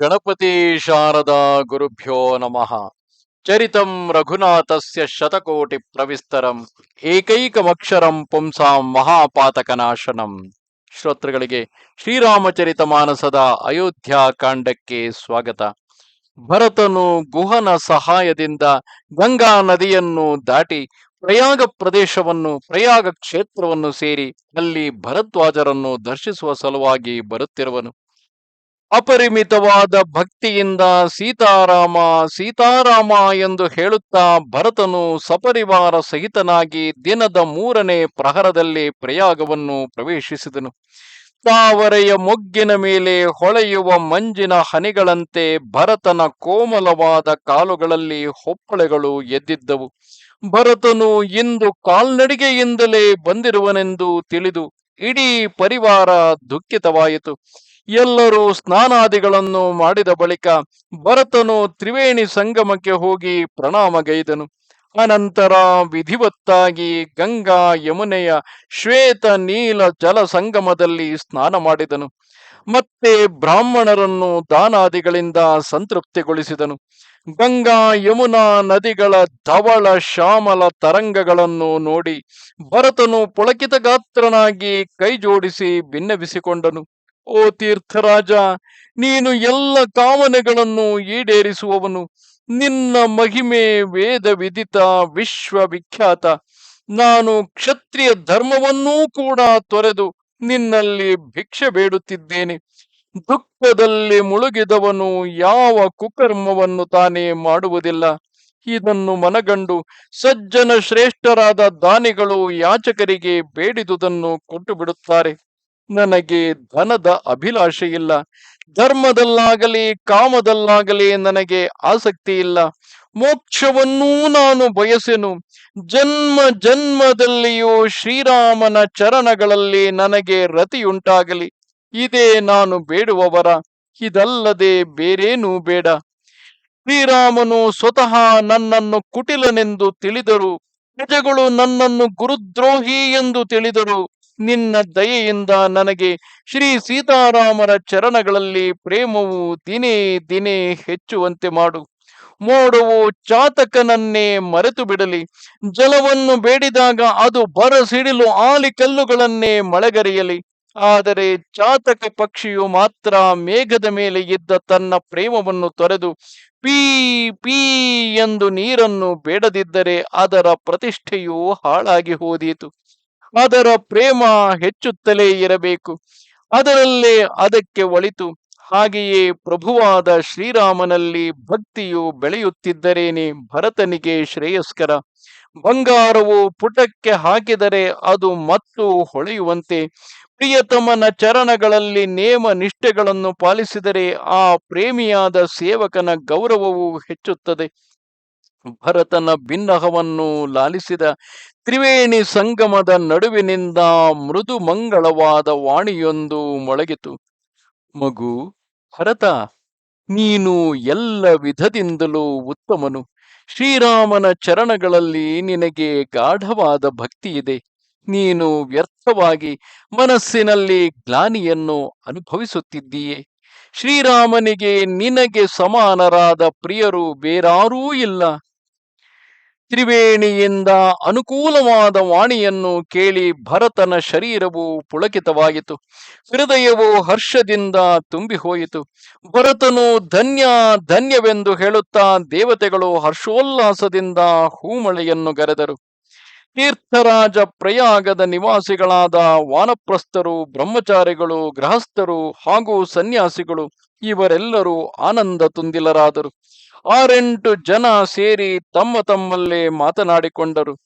ಗಣಪತಿ ಶಾರದಾ ಗುರುಭ್ಯೋ ನಮಃ. ಚರಿತಂ ರಘುನಾಥಸ್ಯ ಶತಕೋಟಿ ಪ್ರವಿಸ್ತರಂ ಏಕೈಕಮಕ್ಷರಂ ಪುಂಸಾಂ ಮಹಾಪಾತಕನಾಶನಂ. ಶ್ರೋತೃಗಳಿಗೆ ಶ್ರೀರಾಮಚರಿತ ಮಾನಸದ ಅಯೋಧ್ಯ ಕಾಂಡಕ್ಕೆ ಸ್ವಾಗತ. ಭರತನು ಗುಹನ ಸಹಾಯದಿಂದ ಗಂಗಾ ನದಿಯನ್ನು ದಾಟಿ ಪ್ರಯಾಗ ಪ್ರದೇಶವನ್ನು, ಪ್ರಯಾಗ ಕ್ಷೇತ್ರವನ್ನು ಸೇರಿ ಅಲ್ಲಿ ಭರದ್ವಾಜರನ್ನು ದರ್ಶಿಸುವ ಸಲುವಾಗಿ ಬರುತ್ತಿರುವನು. ಅಪರಿಮಿತವಾದ ಭಕ್ತಿಯಿಂದ ಸೀತಾರಾಮ ಸೀತಾರಾಮ ಎಂದು ಹೇಳುತ್ತಾ ಭರತನು ಸಪರಿವಾರ ಸಹಿತನಾಗಿ ದಿನದ ಮೂರನೇ ಪ್ರಹರದಲ್ಲಿ ಪ್ರಯಾಗವನ್ನು ಪ್ರವೇಶಿಸಿದನು. ತಾವರೆಯ ಮೊಗ್ಗಿನ ಮೇಲೆ ಹೊಳೆಯುವ ಮಂಜಿನ ಹನಿಗಳಂತೆ ಭರತನ ಕೋಮಲವಾದ ಕಾಲುಗಳಲ್ಲಿ ಹೊಪ್ಪಳೆಗಳು ಎದ್ದಿದ್ದವು. ಭರತನು ಇಂದು ಕಾಲ್ನಡಿಗೆಯಿಂದಲೇ ಬಂದಿರುವನೆಂದು ತಿಳಿದು ಇಡೀ ಪರಿವಾರ ದುಃಖಿತವಾಯಿತು. ಎಲ್ಲರೂ ಸ್ನಾನಾದಿಗಳನ್ನು ಮಾಡಿದ ಬಳಿಕ ಭರತನು ತ್ರಿವೇಣಿ ಸಂಗಮಕ್ಕೆ ಹೋಗಿ ಪ್ರಣಾಮಗೈದನು ಅನಂತರ ವಿಧಿವತ್ತಾಗಿ ಗಂಗಾ ಯಮುನೆಯ ಶ್ವೇತ ನೀಲ ಜಲ ಸಂಗಮದಲ್ಲಿ ಸ್ನಾನ ಮಾಡಿದನು. ಮತ್ತೆ ಬ್ರಾಹ್ಮಣರನ್ನು ದಾನಾದಿಗಳಿಂದ ಸಂತೃಪ್ತಿಗೊಳಿಸಿದನು. ಗಂಗಾ ಯಮುನಾ ನದಿಗಳ ಧವಳ ಶ್ಯಾಮಲ ತರಂಗಗಳನ್ನು ನೋಡಿ ಭರತನು ಪುಳಕಿತ ಗಾತ್ರನಾಗಿ ಕೈ ಜೋಡಿಸಿ ಭಿನ್ನವಿಸಿಕೊಂಡನು ಓ ತೀರ್ಥರಾಜ, ನೀನು ಎಲ್ಲ ಕಾಮನೆಗಳನ್ನು ಈಡೇರಿಸುವವನು. ನಿನ್ನ ಮಹಿಮೆ ವೇದ ವಿದಿತ ವಿಶ್ವವಿಖ್ಯಾತ. ನಾನು ಕ್ಷತ್ರಿಯ ಧರ್ಮವನ್ನೂ ಕೂಡ ತೊರೆದು ನಿನ್ನಲ್ಲಿ ಭಿಕ್ಷೆ ಬೇಡುತ್ತಿದ್ದೇನೆ. ದುಃಖದಲ್ಲಿ ಮುಳುಗಿದವನು ಯಾವ ಕುಕರ್ಮವನ್ನು ತಾನೇ ಮಾಡುವುದಿಲ್ಲ. ಇದನ್ನು ಮನಗಂಡು ಸಜ್ಜನ ಶ್ರೇಷ್ಠರಾದ ದಾನಿಗಳು ಯಾಚಕರಿಗೆ ಬೇಡಿದುದನ್ನು ಕೊಟ್ಟು ಬಿಡುತ್ತಾರೆ ನನಗೆ ಧನದ ಅಭಿಲಾಷೆ ಇಲ್ಲ ಧರ್ಮದಲ್ಲಾಗಲಿ, ಕಾಮದಲ್ಲಾಗಲಿ ನನಗೆ ಆಸಕ್ತಿ ಇಲ್ಲ ಮೋಕ್ಷವನ್ನೂ ನಾನು ಬಯಸೆನು. ಜನ್ಮ ಜನ್ಮದಲ್ಲಿಯೂ ಶ್ರೀರಾಮನ ಚರಣಗಳಲ್ಲಿ ನನಗೆ ರತಿಯುಂಟಾಗಲಿ. ಇದೇ ನಾನು ಬೇಡುವವರ. ಇದಲ್ಲದೆ ಬೇರೇನೂ ಬೇಡ. ಶ್ರೀರಾಮನು ಸ್ವತಃ ನನ್ನನ್ನು ಕುಟಿಲನೆಂದು ತಿಳಿದರು. ಪ್ರಜೆಗಳು ನನ್ನನ್ನು ಗುರುದ್ರೋಹಿ ಎಂದು ತಿಳಿದರು. ನಿನ್ನ ದಯೆಯಿಂದ ನನಗೆ ಶ್ರೀ ಸೀತಾರಾಮರ ಚರಣಗಳಲ್ಲಿ ಪ್ರೇಮವು ದಿನೇ ದಿನೇ ಹೆಚ್ಚುವಂತೆ ಮಾಡು. ಮೋಡವು ಚಾತಕನನ್ನೇ ಮರೆತು ಬಿಡಲಿ. ಜಲವನ್ನು ಬೇಡಿದಾಗ ಅದು ಬರಸಿಡಿಲು ಆಲಿ ಕಲ್ಲುಗಳನ್ನೇ ಮಳೆಗರೆಯಲಿ. ಆದರೆ ಚಾತಕ ಪಕ್ಷಿಯು ಮಾತ್ರ ಮೇಘದ ಮೇಲೆ ಇದ್ದ ತನ್ನ ಪ್ರೇಮವನ್ನು ತೊರೆದು ಪೀ ಪೀ ಎಂದು ನೀರನ್ನು ಬೇಡದಿದ್ದರೆ ಅದರ ಪ್ರತಿಷ್ಠೆಯು ಹಾಳಾಗಿ ಹೋದೀತು. ಅದರ ಪ್ರೇಮ ಹೆಚ್ಚುತ್ತಲೇ ಇರಬೇಕು. ಅದರಲ್ಲೇ ಅದಕ್ಕೆ ಒಳಿತು. ಹಾಗೆಯೇ ಪ್ರಭುವಾದ ಶ್ರೀರಾಮನಲ್ಲಿ ಭಕ್ತಿಯು ಬೆಳೆಯುತ್ತಿದ್ದರೇನೆ ಭರತನಿಗೆ ಶ್ರೇಯಸ್ಕರ. ಬಂಗಾರವು ಪುಟಕ್ಕೆ ಹಾಕಿದರೆ ಅದು ಮತ್ತು ಹೊಳೆಯುವಂತೆ. ಪ್ರಿಯತಮನ ಚರಣಗಳಲ್ಲಿ ನೇಮ ನಿಷ್ಠೆಗಳನ್ನು ಪಾಲಿಸಿದರೆ ಆ ಪ್ರೇಮಿಯಾದ ಸೇವಕನ ಗೌರವವು ಹೆಚ್ಚುತ್ತದೆ. ಭರತನ ಭಿನ್ನಹವನ್ನು ಲಾಲಿಸಿದ ತ್ರಿವೇಣಿ ಸಂಗಮದ ನಡುವಿನಿಂದ ಮೃದು ಮಂಗಳವಾದ ವಾಣಿಯೊಂದು ಮೊಳಗಿತು. ಮಗು, ಭರತ, ನೀನು ಎಲ್ಲ ವಿಧದಿಂದಲೂ ಉತ್ತಮನು. ಶ್ರೀರಾಮನ ಚರಣಗಳಲ್ಲಿ ನಿನಗೆ ಗಾಢವಾದ ಭಕ್ತಿ ಇದೆ ನೀನು ವ್ಯರ್ಥವಾಗಿ ಮನಸ್ಸಿನಲ್ಲಿ ಗ್ಲಾನಿಯನ್ನು ಅನುಭವಿಸುತ್ತಿದ್ದೀಯೆ. ಶ್ರೀರಾಮನಿಗೆ ನಿನಗೆ ಸಮಾನರಾದ ಪ್ರಿಯರು ಬೇರಾರೂ ಇಲ್ಲ. ತ್ರಿವೇಣಿಯಿಂದ ಅನುಕೂಲವಾದ ವಾಣಿಯನ್ನು ಕೇಳಿ ಭರತನ ಶರೀರವು ಪುಳಕಿತವಾಯಿತು ಹೃದಯವು ಹರ್ಷದಿಂದ ತುಂಬಿ ಹೋಯಿತು ಭರತನು ಧನ್ಯ, ಧನ್ಯವೆಂದು ಹೇಳುತ್ತಾ ದೇವತೆಗಳು ಹರ್ಷೋಲ್ಲಾಸದಿಂದ ಹೂಮಳೆಯನ್ನು ಗರೆದರು. ತೀರ್ಥರಾಜ ಪ್ರಯಾಗದ ನಿವಾಸಿಗಳಾದ ವಾನಪ್ರಸ್ಥರು, ಬ್ರಹ್ಮಚಾರಿಗಳು, ಗೃಹಸ್ಥರು ಹಾಗೂ ಸನ್ಯಾಸಿಗಳು ಇವರೆಲ್ಲರೂ ಆನಂದ ತುಂದಿಲರಾದರು. ಆರೆಂಟು ಜನ ಸೇರಿ ತಮ್ಮ ತಮ್ಮಲ್ಲೇ ಮಾತನಾಡಿಕೊಂಡರು.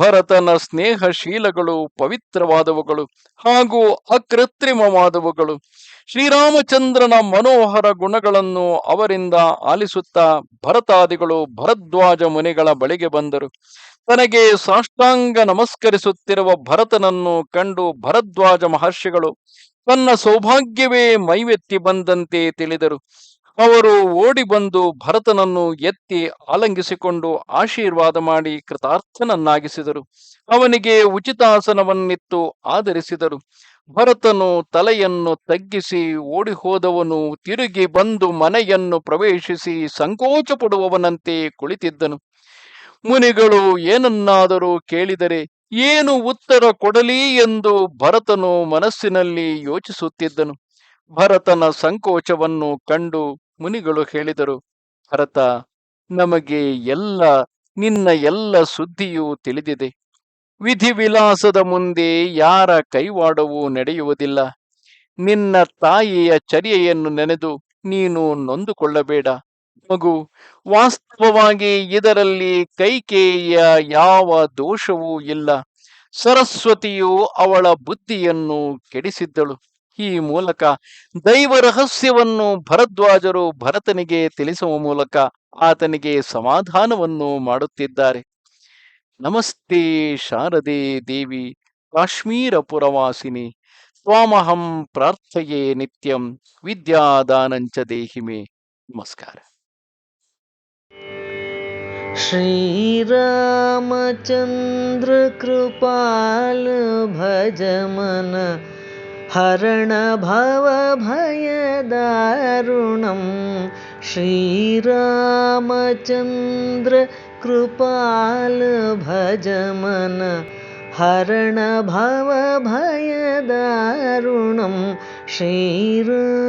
ಭರತನ ಸ್ನೇಹಶೀಲಗಳು ಪವಿತ್ರವಾದವುಗಳು ಹಾಗೂ ಅಕೃತ್ರಿಮವಾದವುಗಳು. ಶ್ರೀರಾಮಚಂದ್ರನ ಮನೋಹರ ಗುಣಗಳನ್ನು ಅವರಿಂದ ಆಲಿಸುತ್ತಾ ಭರತಾದಿಗಳು ಭರದ್ವಾಜ ಮುನಿಗಳ ಬಳಿಗೆ ಬಂದರು. ತನಗೆ ಸಾಷ್ಟಾಂಗ ನಮಸ್ಕರಿಸುತ್ತಿರುವ ಭರತನನ್ನು ಕಂಡು ಭರದ್ವಾಜ ಮಹರ್ಷಿಗಳು ತನ್ನ ಸೌಭಾಗ್ಯವೇ ಮೈವೆತ್ತಿ ಬಂದಂತೆ ತಿಳಿದರು. ಅವರು ಓಡಿ ಬಂದು ಭರತನನ್ನು ಎತ್ತಿ ಆಲಂಗಿಸಿಕೊಂಡು ಆಶೀರ್ವಾದ ಮಾಡಿ ಕೃತಾರ್ಥನನ್ನಾಗಿಸಿದರು. ಅವನಿಗೆ ಉಚಿತಾಸನವನ್ನಿತ್ತು ಆಧರಿಸಿದರು. ಭರತನು ತಲೆಯನ್ನು ತಗ್ಗಿಸಿ ಓಡಿ ಹೋದವನು ತಿರುಗಿ ಬಂದು ಮನೆಯನ್ನು ಪ್ರವೇಶಿಸಿ ಸಂಕೋಚ ಪಡುವವನಂತೆ ಕುಳಿತಿದ್ದನು. ಮುನಿಗಳು ಏನನ್ನಾದರೂ ಕೇಳಿದರೆ ಏನು ಉತ್ತರ ಕೊಡಲಿ ಎಂದು ಭರತನು ಮನಸ್ಸಿನಲ್ಲಿ ಯೋಚಿಸುತ್ತಿದ್ದನು. ಭರತನ ಸಂಕೋಚವನ್ನು ಕಂಡು ಮುನಿಗಳು ಹೇಳಿದರು, ಭರತ, ನಮಗೆ ಎಲ್ಲ, ನಿನ್ನ ಎಲ್ಲ ಸುದ್ದಿಯೂ ತಿಳಿದಿದೆ. ವಿಧಿವಿಲಾಸದ ಮುಂದೆ ಯಾರ ಕೈವಾಡವೂ ನಡೆಯುವುದಿಲ್ಲ. ನಿನ್ನ ತಾಯಿಯ ಚರ್ಯೆಯನ್ನು ನೆನೆದು ನೀನು ನೊಂದುಕೊಳ್ಳಬೇಡ. ಮಗು, ವಾಸ್ತವವಾಗಿ ಇದರಲ್ಲಿ ಕೈಕೇಯಿಯ ಯಾವ ದೋಷವೂ ಇಲ್ಲ. ಸರಸ್ವತಿಯು ಅವಳ ಬುದ್ಧಿಯನ್ನು ಕೆಡಿಸಿದ್ದಳು. ಈ ಮೂಲಕ ದೈವ ರಹಸ್ಯವನ್ನು ಭರದ್ವಾಜರು ಭರತನಿಗೆ ತಿಳಿಸುವ ಮೂಲಕ ಆತನಿಗೆ ಸಮಾಧಾನವನ್ನು ಮಾಡುತ್ತಿದ್ದಾರೆ. ನಮಸ್ತೆ ಶಾರದೆ ದೇವಿ ಕಾಶ್ಮೀರ ಪುರವಾಸಿನಿ ಸ್ವಾಮಹಂ ಪ್ರಾರ್ಥೆಯೇ ನಿತ್ಯಂ, ವಿದ್ಯಾದಾನಂಚ ದೇಹಿಮೆ. ನಮಸ್ಕಾರ. श्रीरामचन्द्र कृपाल भज मनः हरण भयद ऋणं श्रीरामचन्द्र कृपाल भजम हरणभवभयद ऋणं श्रीराम।